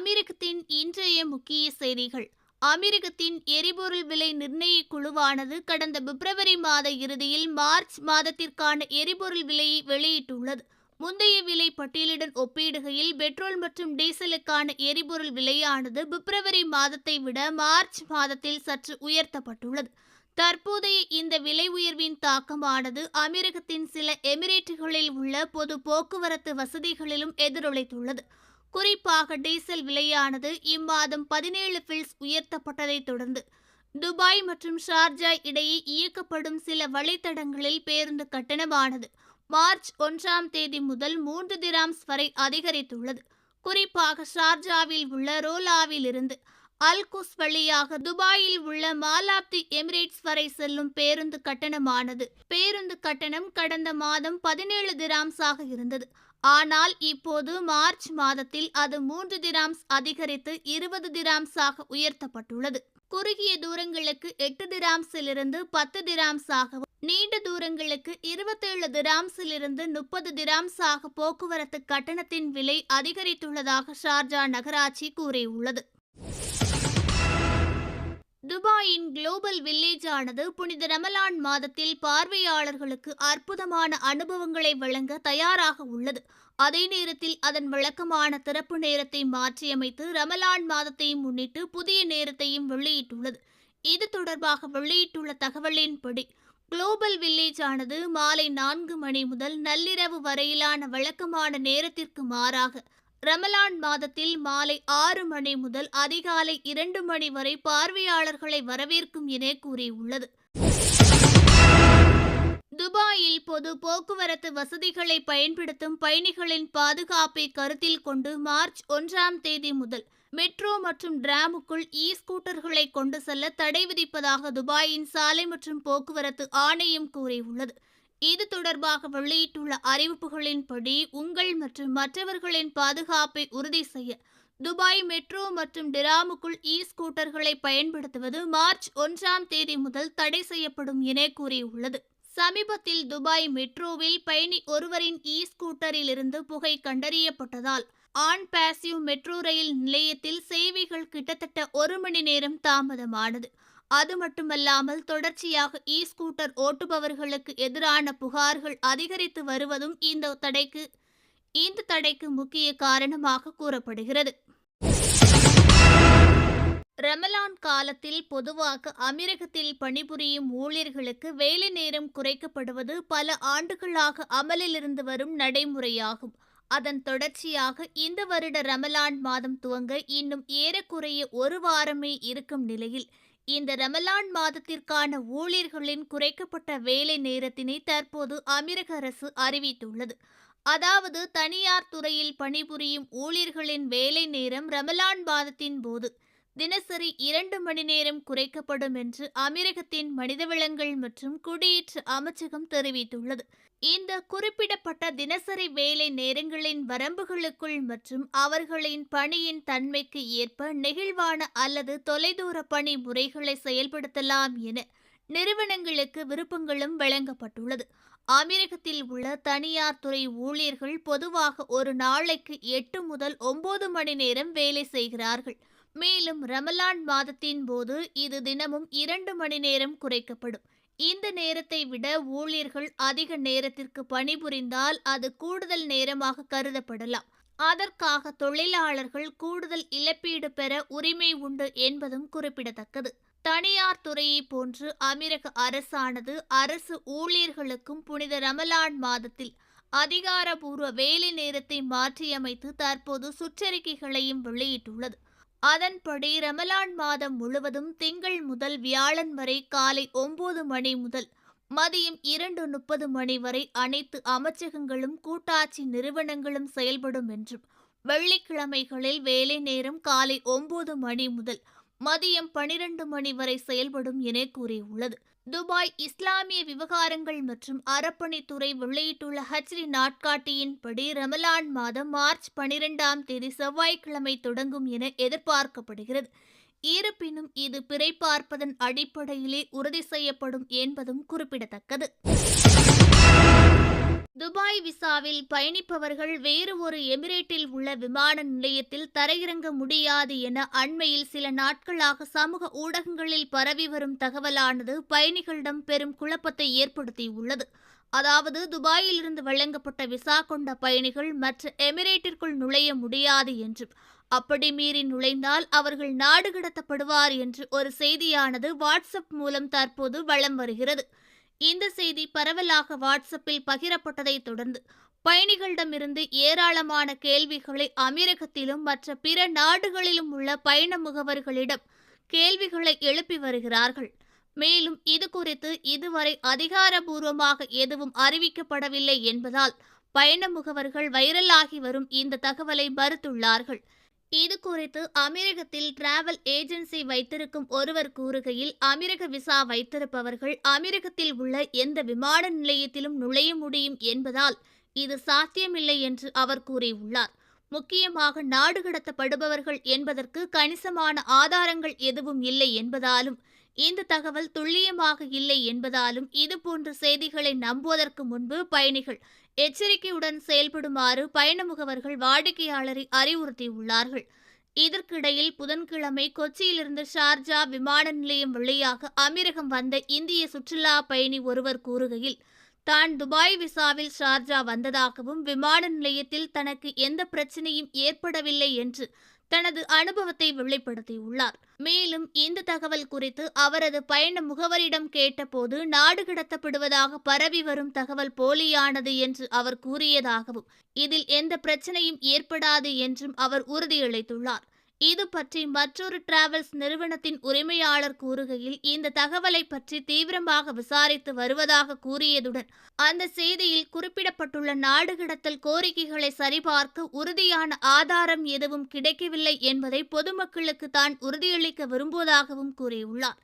அமெரிக்கத்தின் இன்றைய முக்கிய செய்திகள். அமெரிக்கத்தின் எரிபொருள் விலை நிர்ணய குழுவானது கடந்த பிப்ரவரி மாத இறுதியில் மார்ச் மாதத்திற்கான எரிபொருள் விலையை வெளியிட்டுள்ளது. முந்தைய விலை பட்டியலுடன் ஒப்பிடுகையில் பெட்ரோல் மற்றும் டீசலுக்கான எரிபொருள் விலையானது பிப்ரவரி மாதத்தை விட மார்ச் மாதத்தில் சற்று உயர்த்தப்பட்டுள்ளது. தற்போதைய இந்த விலை உயர்வின் தாக்கமானது அமெரிக்கத்தின் சில எமிரேட்டுகளில் உள்ள பொது போக்குவரத்து வசதிகளிலும் எதிரொலித்துள்ளது. குறிப்பாக டீசல் விலையானது இம்மாதம் பதினேழு பில்ஸ் உயர்த்தப்பட்டதைத் தொடர்ந்து துபாய் மற்றும் ஷார்ஜா இடையே இயக்கப்படும் சில வழித்தடங்களில் பேருந்து கட்டணமானது மார்ச் ஒன்றாம் தேதி முதல் மூன்று திராம்ஸ் வரை அதிகரித்துள்ளது. குறிப்பாக ஷார்ஜாவில் உள்ள ரோலாவில் இருந்து அல்குஸ் வழியாக துபாயில் உள்ள மாலாப்தி எமிரேட்ஸ் வரை செல்லும் பேருந்து கட்டணமானது. பேருந்து கட்டணம் கடந்த மாதம் பதினேழு திராம்ஸாக இருந்தது. ஆனால் இப்போது மார்ச் மாதத்தில் அது மூன்று திராம்ஸ் அதிகரித்து இருபது திராம்ஸாக உயர்த்தப்பட்டுள்ளது. குறுகிய தூரங்களுக்கு எட்டு திராம்ஸிலிருந்து பத்து திராம்ஸாகவும் நீண்ட தூரங்களுக்கு இருபத்தேழு திராம்ஸிலிருந்து முப்பது திராம்ஸாக போக்குவரத்து கட்டணத்தின் விலை அதிகரித்துள்ளதாக ஷார்ஜா நகராட்சி கூறியுள்ளது. துபாயின் குளோபல் வில்லேஜ் ஆனது புனித ரமலான் மாதத்தில் பார்வையாளர்களுக்கு அற்புதமான அனுபவங்களை வழங்க தயாராக உள்ளது. அதே நேரத்தில் அதன் வழக்கமான திறப்பு நேரத்தை மாற்றியமைத்து ரமலான் மாதத்தை முன்னிட்டு புதிய நேரத்தையும் வெளியிட்டுள்ளது. இது தொடர்பாக வெளியிட்டுள்ள தகவலின்படி குளோபல் வில்லேஜ் ஆனது மாலை நான்கு மணி முதல் நள்ளிரவு வரையிலான வழக்கமான நேரத்திற்கு மாறாக ரமலான் மாதத்தில் மாலை ஆறு மணி முதல் அதிகாலை இரண்டு மணி வரை பார்வையாளர்களை வரவேற்கும் என கூறியுள்ளது. துபாயில் பொது போக்குவரத்து வசதிகளை பயன்படுத்தும் பயணிகளின் பாதுகாப்பை கருத்தில் கொண்டு மார்ச் ஒன்றாம் தேதி முதல் மெட்ரோ மற்றும் டிராமுக்குள் இ ஸ்கூட்டர்களை கொண்டு செல்ல தடை விதிப்பதாக துபாயின் சாலை மற்றும் போக்குவரத்து ஆணையம் கூறியுள்ளது. இது தொடர்பாக வெளியிட்டுள்ள அறிவிப்புகளின்படி உங்கள் மற்றும் மற்றவர்களின் பாதுகாப்பை உறுதி செய்ய துபாய் மெட்ரோ மற்றும் டிராமுக்குள் இ ஸ்கூட்டர்களை பயன்படுத்துவது மார்ச் ஒன்றாம் தேதி முதல் தடை செய்யப்படும் என கூறியுள்ளது. சமீபத்தில் துபாய் மெட்ரோவில் பயணி ஒருவரின் இ ஸ்கூட்டரில் இருந்து புகை கண்டறியப்பட்டதால் ஆன் பாசிவ் மெட்ரோ ரயில் நிலையத்தில் சேவைகள் கிட்டத்தட்ட ஒரு மணி நேரம் தாமதமானது. அது மட்டுமல்லாமல் தொடர்ச்சியாக இ ஸ்கூட்டர் ஓட்டுபவர்களுக்கு எதிரான புகார்கள் அதிகரித்து வருவதும் இந்த தடைக்கு இந்த தடைக்கு முக்கிய காரணமாக கூறப்படுகிறது. ரமலான் காலத்தில் பொதுவாக அமீரகத்தில் பணிபுரியும் ஊழியர்களுக்கு வேலை நேரம் குறைக்கப்படுவது பல ஆண்டுகளாக அமலில் இருந்து வரும் நடைமுறையாகும். அதன் தொடர்ச்சியாக இந்த வருட ரமலான் மாதம் துவங்க இன்னும் ஏறக்குறைய ஒரு வாரமே இருக்கும் நிலையில் இந்த ரமலான் மாதத்திற்கான ஊழியர்களின் குறைக்கப்பட்ட வேலை நேரத்தினை தற்போது அமீரக அரசு அறிவித்துள்ளது. அதாவது தனியார் துறையில் பணிபுரியும் ஊழியர்களின் வேலை நேரம் ரமலான் மாதத்தின் போது. தினசரி இரண்டு மணி நேரம் குறைக்கப்படும் என்று அமீரகத்தின் மனிதவளங்கள் மற்றும் குடியேற்ற அமைச்சகம் தெரிவித்துள்ளது. இந்த குறிப்பிடப்பட்ட தினசரி வேலை நேரங்களின் வரம்புகளுக்குள் மற்றும் அவர்களின் பணியின் தன்மைக்கு ஏற்ப நெகிழ்வான அல்லது தொலைதூர பணி முறைகளை செயல்படுத்தலாம் என நிறுவனங்களுக்கு விருப்பங்களும் வழங்கப்பட்டுள்ளது. அமெரிக்கத்தில் உள்ள தனியார் துறை ஊழியர்கள் பொதுவாக ஒரு நாளைக்கு எட்டு முதல் ஒன்பது மணி நேரம் வேலை செய்கிறார்கள். மேலும் ரமலான் மாதத்தின் போது இது தினமும் இரண்டு மணி நேரம் குறைக்கப்படும். இந்த நேரத்தை விட ஊழியர்கள் அதிக நேரத்திற்கு பணிபுரிந்தால் அது கூடுதல் நேரமாக கருதப்படலாம். அதற்காக தொழிலாளர்கள் கூடுதல் இழப்பீடு பெற உரிமை உண்டு என்பதும் குறிப்பிடத்தக்கது. தனியார் துறையை போன்று அமீரக அரசானது அரசு ஊழியர்களுக்கும் புனித ரமலான் மாதத்தில் அதிகாரபூர்வ வேலை நேரத்தை மாற்றியமைத்து தற்போது சுற்றறிக்கைகளையும் வெளியிட்டுள்ளது. அதன்படி ரமலான் மாதம் முழுவதும் திங்கள் முதல் வியாழன் வரை காலை ஒன்பது மணி முதல் மதியம் இரண்டு முப்பது மணி வரை அனைத்து அமைச்சகங்களும் கூட்டாட்சி நிறுவனங்களும் செயல்படும் என்றும் வெள்ளிக்கிழமைகளில் வேலை நேரம் காலை ஒன்பது மணி முதல் மதியம் பனிரெண்டு மணி வரை செயல்படும் என கூறியுள்ளது. துபாய் இஸ்லாமிய விவகாரங்கள் மற்றும் அறப்பணித்துறை வெளியிட்டுள்ள ஹஜ்ரி நாட்காட்டியின்படி ரமலான் மாதம் மார்ச் பனிரெண்டாம் தேதி செவ்வாய்க்கிழமை தொடங்கும் என எதிர்பார்க்கப்படுகிறது. இருப்பினும் இது பிறை பார்ப்பதன் அடிப்படையிலே உறுதி செய்யப்படும் என்பதும் குறிப்பிடத்தக்கது. துபாய் விசாவில் பயணிப்பவர்கள் வேறு ஒரு எமிரேட்டில் உள்ள விமான நிலையத்தில் தரையிறங்க முடியாது என அண்மையில் சில நாட்களாக சமூக ஊடகங்களில் பரவி வரும் தகவலானது பயணிகளிடம் பெரும் குழப்பத்தை ஏற்படுத்தியுள்ளது. அதாவது துபாயிலிருந்து வழங்கப்பட்ட விசா கொண்ட பயணிகள் மற்ற எமிரேட்டிற்குள் நுழைய முடியாது என்றும் அப்படி மீறி நுழைந்தால் அவர்கள் நாடு கடத்தப்படுவார் என்று ஒரு செய்தியானது வாட்ஸ்அப் மூலம் தற்போது வலம் வருகிறது. இந்த செய்தி பரவலாக வாட்ஸ்அப்பில் பகிரப்பட்டதை தொடர்ந்து பயணிகளிடமிருந்து ஏராளமான கேள்விகளை அமீரகத்திலும் மற்ற பிற நாடுகளிலும் உள்ள பயண முகவர்களிடம் கேள்விகளை எழுப்பி வருகிறார்கள். மேலும் இது குறித்து இதுவரை அதிகாரபூர்வமாக எதுவும் அறிவிக்கப்படவில்லை என்பதால் பயண முகவர்கள் வைரலாகி வரும் இந்த தகவலை மறுத்துள்ளார்கள். இது குறித்து அமீரகத்தில் டிராவல் ஏஜென்சி வைத்திருக்கும் ஒருவர் கூறுகையில் அமீரக விசா வைத்திருப்பவர்கள் அமீரகத்தில் உள்ள எந்த விமான நிலையத்திலும் நுழைய முடியும் என்பதால் இது சாத்தியமில்லை என்று அவர் கூறியுள்ளார். முக்கியமாக நாடு கடத்தப்படுபவர்கள் என்பதற்கு கணிசமான ஆதாரங்கள் எதுவும் இல்லை என்பதாலும் இந்த தகவல் துல்லியமாக இல்லை என்பதாலும் இதுபோன்ற செய்திகளை நம்புவதற்கு முன்பு பயணிகள் எச்சரிக்கையுடன் செயல்படுமாறு பயண முகவர்கள் வாடிக்கையாளரை அறிவுறுத்தியுள்ளார்கள். இதற்கிடையில் புதன்கிழமை கொச்சியிலிருந்து ஷார்ஜா விமான நிலையம் வழியாக அமீரகம் வந்த இந்திய சுற்றுலா பயணி ஒருவர் கூறுகையில் தான் துபாய் விசாவில் ஷார்ஜா வந்ததாகவும் விமான நிலையத்தில் தனக்கு எந்த பிரச்சனையும் ஏற்படவில்லை என்று தனது அனுபவத்தை வெளிப்படுத்தியுள்ளார். மேலும் இந்த தகவல் குறித்து அவரது பயண முகவரிடம் கேட்டபோது நாடு கடத்தப்படுவதாக பரவி வரும் தகவல் போலியானது என்று அவர் கூறியதாகவும் இதில் எந்த பிரச்சனையும் ஏற்படாது என்றும் அவர் உறுதியளித்துள்ளார். இது பற்றி மற்றொரு டிராவல்ஸ் நிறுவனத்தின் உரிமையாளர் கூறுகையில் இந்த தகவலை பற்றி தீவிரமாக விசாரித்து வருவதாக கூறியதுடன் அந்த செய்தியில் குறிப்பிடப்பட்டுள்ள நாடு கடத்தல் கோரிக்கைகளை சரிபார்க்க உறுதியான ஆதாரம் எதுவும் கிடைக்கவில்லை என்பதை பொதுமக்களுக்கு தான் உறுதியளிக்க விரும்புவதாகவும் கூறியுள்ளார்.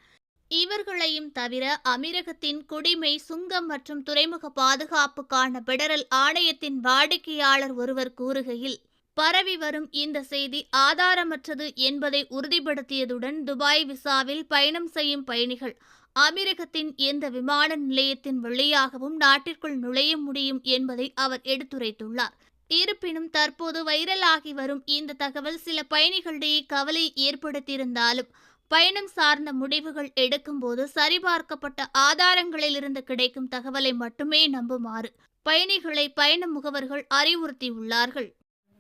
இவர்களையும் தவிர அமீரகத்தின் குடிமை சுங்கம் மற்றும் துறைமுக பாதுகாப்புக்கான பெடரல் ஆணையத்தின் வாடிக்கையாளர் ஒருவர் கூறுகையில் பரவி வரும் இந்த செய்தி ஆதாரமற்றது என்பதை உறுதிப்படுத்தியதுடன் துபாய் விசாவில் பயணம் செய்யும் பயணிகள் அமீரகத்தின் எந்த விமான நிலையத்தின் வழியாகவும் நாட்டிற்குள் நுழைய முடியும் என்பதை அவர் எடுத்துரைத்துள்ளார். இருப்பினும் தற்போது வைரலாகி வரும் இந்த தகவல் சில பயணிகளிடையே கவலை ஏற்படுத்தியிருந்தாலும் பயணம் சார்ந்த முடிவுகள் எடுக்கும்போது சரிபார்க்கப்பட்ட ஆதாரங்களிலிருந்து கிடைக்கும் தகவலை மட்டுமே நம்புமாறு பயணிகளை பயண முகவர்கள் அறிவுறுத்தியுள்ளார்கள்.